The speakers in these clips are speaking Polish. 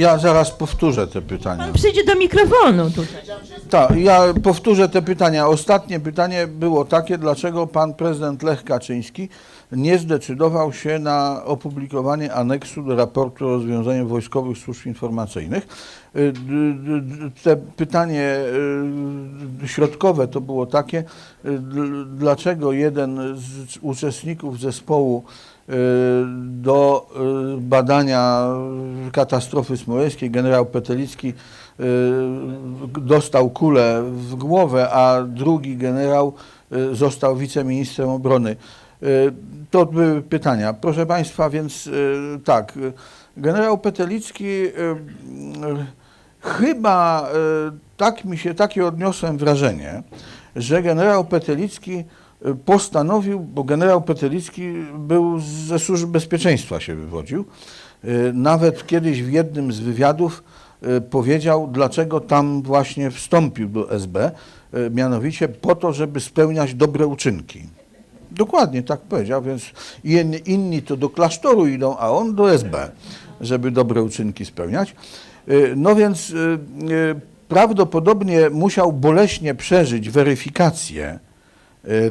Ja zaraz powtórzę te pytania. Pan przyjdzie do mikrofonu tutaj. Tak, ja powtórzę te pytania. Ostatnie pytanie było takie, dlaczego pan prezydent Lech Kaczyński nie zdecydował się na opublikowanie aneksu do raportu o rozwiązaniu wojskowych służb informacyjnych. Y, Te pytanie y, środkowe to było takie, y, dl- dlaczego jeden z uczestników zespołu do y, badania katastrofy smoleńskiej, generał Petelicki, y, dostał kulę w głowę, a drugi generał y, został wiceministrem obrony. Y, To były pytania. Proszę Państwa, więc y, tak, y, generał Petelicki y, y, chyba y, tak mi się, takie odniosłem wrażenie, że generał Petelicki y, postanowił, bo generał Petelicki był ze służb bezpieczeństwa się wywodził, y, nawet kiedyś w jednym z wywiadów y, powiedział, dlaczego tam właśnie wstąpił do SB, y, mianowicie po to, żeby spełniać dobre uczynki. Dokładnie tak powiedział, więc inni, to do klasztoru idą, a on do SB, żeby dobre uczynki spełniać. No więc prawdopodobnie musiał boleśnie przeżyć weryfikację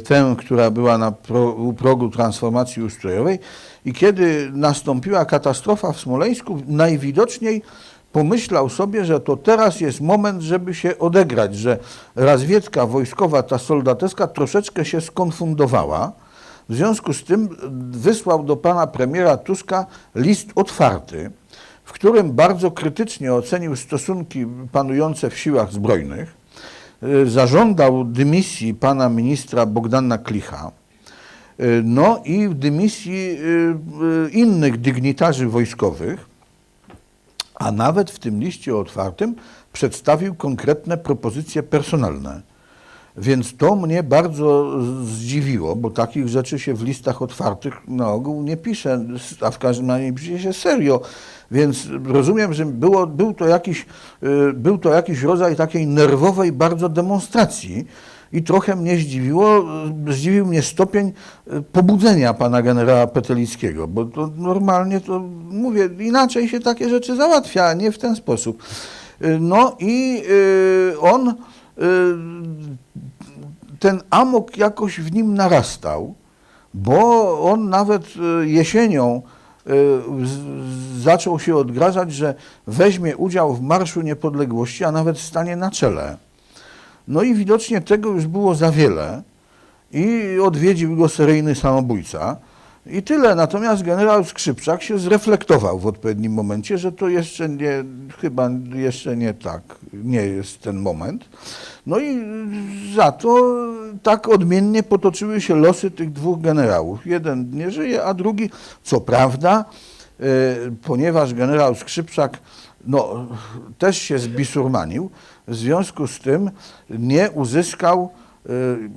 tę, która była na pro, u progu transformacji ustrojowej i kiedy nastąpiła katastrofa w Smoleńsku, najwidoczniej pomyślał sobie, że to teraz jest moment, żeby się odegrać, że razwiedka wojskowa, ta soldateska troszeczkę się skonfundowała. W związku z tym wysłał do pana premiera Tuska list otwarty, w którym bardzo krytycznie ocenił stosunki panujące w siłach zbrojnych, zażądał dymisji pana ministra Bogdana Klicha, y, no i dymisji y, y, innych dygnitarzy wojskowych, a nawet w tym liście otwartym przedstawił konkretne propozycje personalne. Więc to mnie bardzo zdziwiło, bo takich rzeczy się w listach otwartych na ogół nie pisze, a w każdym razie nie pisze się serio. Więc rozumiem, że było, był, to jakiś, y, był to jakiś rodzaj takiej nerwowej bardzo demonstracji i trochę mnie zdziwiło, y, zdziwił mnie stopień y, pobudzenia pana generała Petelickiego, bo to normalnie to, mówię, inaczej się takie rzeczy załatwia, a nie w ten sposób. No i on ten amok jakoś w nim narastał, bo on nawet y, jesienią y, zaczął się odgrażać, że weźmie udział w Marszu Niepodległości, a nawet stanie na czele. No i widocznie tego już było za wiele i odwiedził go seryjny samobójca. I tyle. Natomiast generał Skrzypczak się zreflektował w odpowiednim momencie, że to jeszcze nie, chyba jeszcze nie tak, nie jest ten moment. No i za to tak odmiennie potoczyły się losy tych dwóch generałów. Jeden nie żyje, a drugi, co prawda, e, ponieważ generał Skrzypczak no, też się zbisurmanił, w związku z tym nie uzyskał,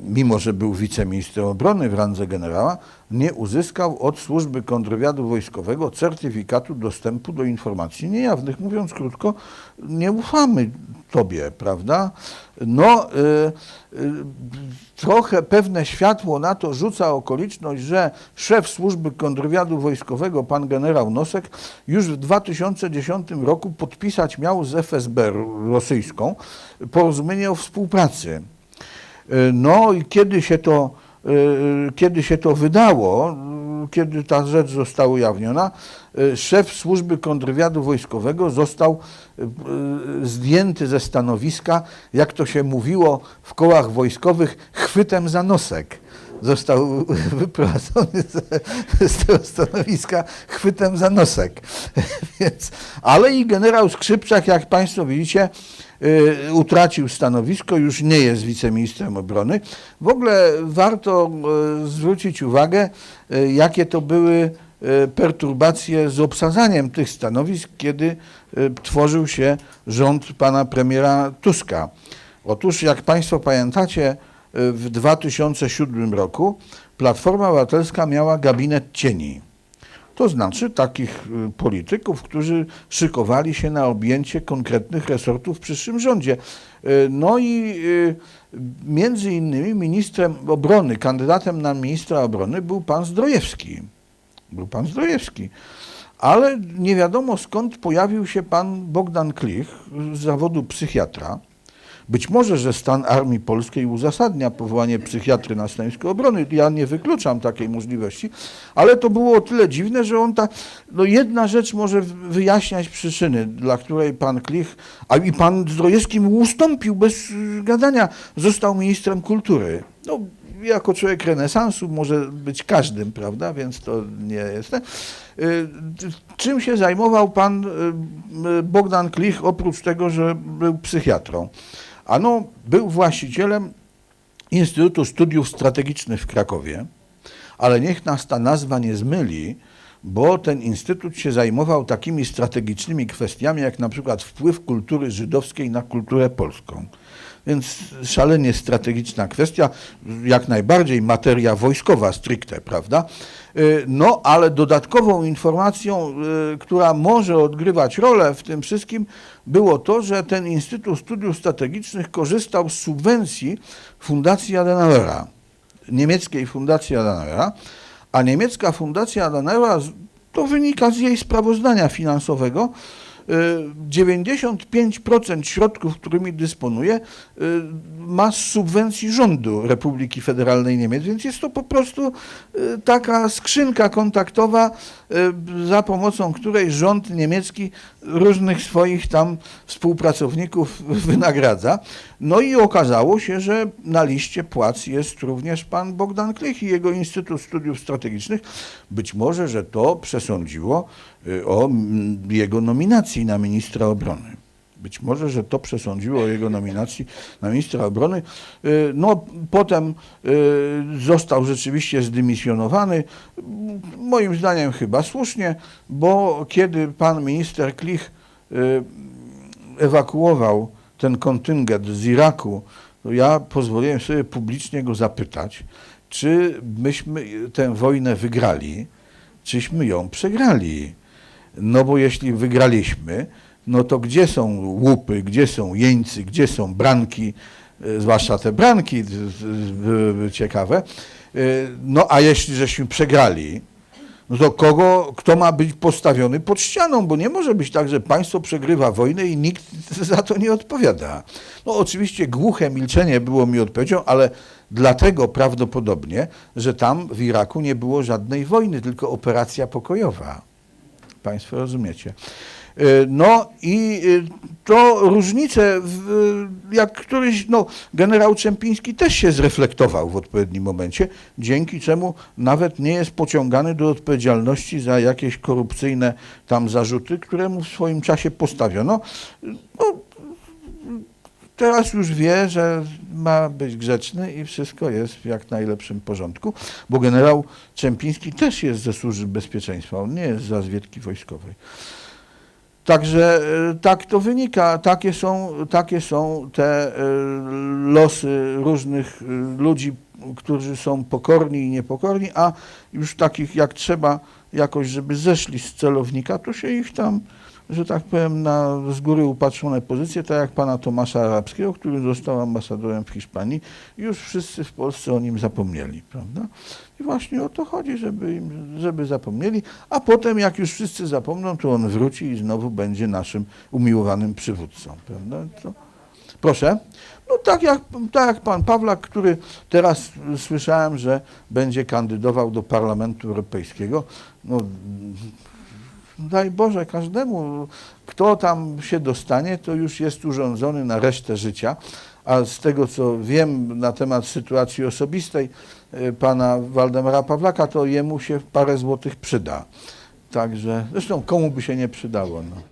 mimo że był wiceministrem obrony w randze generała, nie uzyskał od służby kontrwywiadu wojskowego certyfikatu dostępu do informacji niejawnych. Mówiąc krótko, nie ufamy tobie, prawda? No, y, y, trochę pewne światło na to rzuca okoliczność, że szef służby kontrwywiadu wojskowego, pan generał Nosek, już w 2010 roku podpisać miał z FSB rosyjską porozumienie o współpracy. Y, No i kiedy się to, y, kiedy się to wydało, kiedy ta rzecz została ujawniona, y, szef służby kontrwywiadu wojskowego został zdjęty ze stanowiska, jak to się mówiło w kołach wojskowych, chwytem za nosek. Został wyprowadzony z, z tego stanowiska chwytem za nosek. Więc, ale i generał Skrzypczak, jak Państwo widzicie, y, utracił stanowisko, już nie jest wiceministrem obrony. W ogóle warto y, zwrócić uwagę, y, jakie to były perturbacje z obsadzaniem tych stanowisk, kiedy tworzył się rząd pana premiera Tuska. Otóż, jak Państwo pamiętacie, w 2007 roku Platforma Obywatelska miała gabinet cieni. To znaczy takich y, polityków, którzy szykowali się na objęcie konkretnych resortów w przyszłym rządzie. Y, No i y, między innymi ministrem obrony, kandydatem na ministra obrony był pan Zdrojewski. był pan Zdrojewski. Ale nie wiadomo skąd pojawił się pan Bogdan Klich z zawodu psychiatra. Być może, że stan Armii Polskiej uzasadnia powołanie psychiatry na stanowisko obrony. Ja nie wykluczam takiej możliwości, ale to było o tyle dziwne, że on ta, no jedna rzecz może wyjaśniać przyczyny, dla której pan Klich, a i pan Zdrojewski mu ustąpił bez y, gadania, został ministrem kultury. No, jako człowiek renesansu może być każdym, prawda, więc to nie jest. Y, Czym się zajmował pan y, Bogdan Klich, oprócz tego, że był psychiatrą? Ano, był właścicielem Instytutu Studiów Strategicznych w Krakowie, ale niech nas ta nazwa nie zmyli, bo ten instytut się zajmował takimi strategicznymi kwestiami, jak na przykład wpływ kultury żydowskiej na kulturę polską. Więc szalenie strategiczna kwestia, jak najbardziej materia wojskowa stricte, prawda? Y, No, ale dodatkową informacją, y, która może odgrywać rolę w tym wszystkim, było to, że ten Instytut Studiów Strategicznych korzystał z subwencji Fundacji Adenauera, niemieckiej Fundacji Adenauera, a niemiecka Fundacja Adenauera, to wynika z jej sprawozdania finansowego, 95% środków, którymi dysponuje, y, ma z subwencji rządu Republiki Federalnej Niemiec, więc jest to po prostu y, taka skrzynka kontaktowa, y, za pomocą której rząd niemiecki różnych swoich tam współpracowników wynagradza. No i okazało się, że na liście płac jest również pan Bogdan Klich i jego Instytut Studiów Strategicznych. Być może, że to przesądziło o mm, jego nominacji na ministra obrony. Być może, że to przesądziło o jego nominacji na ministra obrony. Y, No, potem y, został rzeczywiście zdymisjonowany. Moim zdaniem chyba słusznie, bo kiedy pan minister Klich y, ewakuował ten kontyngent z Iraku, to ja pozwoliłem sobie publicznie go zapytać, czy myśmy tę wojnę wygrali, czyśmy ją przegrali. No bo jeśli wygraliśmy, no to gdzie są łupy, gdzie są jeńcy, gdzie są branki, e, zwłaszcza te branki ciekawe. E, No a jeśli żeśmy przegrali, no to kogo, kto ma być postawiony pod ścianą, bo nie może być tak, że państwo przegrywa wojnę i nikt za to nie odpowiada. No oczywiście głuche milczenie było mi odpowiedzią, ale dlatego prawdopodobnie, że tam w Iraku nie było żadnej wojny, tylko operacja pokojowa. Państwo rozumiecie. Y, No i y, to różnice, w, jak któryś, no, generał Czempiński też się zreflektował w odpowiednim momencie, dzięki czemu nawet nie jest pociągany do odpowiedzialności za jakieś korupcyjne tam zarzuty, które mu w swoim czasie postawiono. No, teraz już wie, że ma być grzeczny i wszystko jest w jak najlepszym porządku, bo generał Czempiński też jest ze służby bezpieczeństwa, on nie jest z rozwiedki wojskowej. Także e, tak to wynika, takie są, takie są te e, losy różnych e, ludzi, którzy są pokorni i niepokorni, a już takich jak trzeba jakoś, żeby zeszli z celownika, to się ich tam, że tak powiem, na z góry upatrzone pozycje, tak jak pana Tomasza Arabskiego, który został ambasadorem w Hiszpanii już wszyscy w Polsce o nim zapomnieli, prawda? I właśnie o to chodzi, żeby, im, żeby zapomnieli, a potem jak już wszyscy zapomną, to on wróci i znowu będzie naszym umiłowanym przywódcą, prawda? To, proszę. No tak jak, tak jak pan Pawlak, który teraz słyszałem, że będzie kandydował do Parlamentu Europejskiego. No, daj Boże każdemu, kto tam się dostanie, to już jest urządzony na resztę życia. A z tego, co wiem na temat sytuacji osobistej e, pana Waldemara Pawlaka, to jemu się parę złotych przyda. Także, zresztą komu by się nie przydało. No.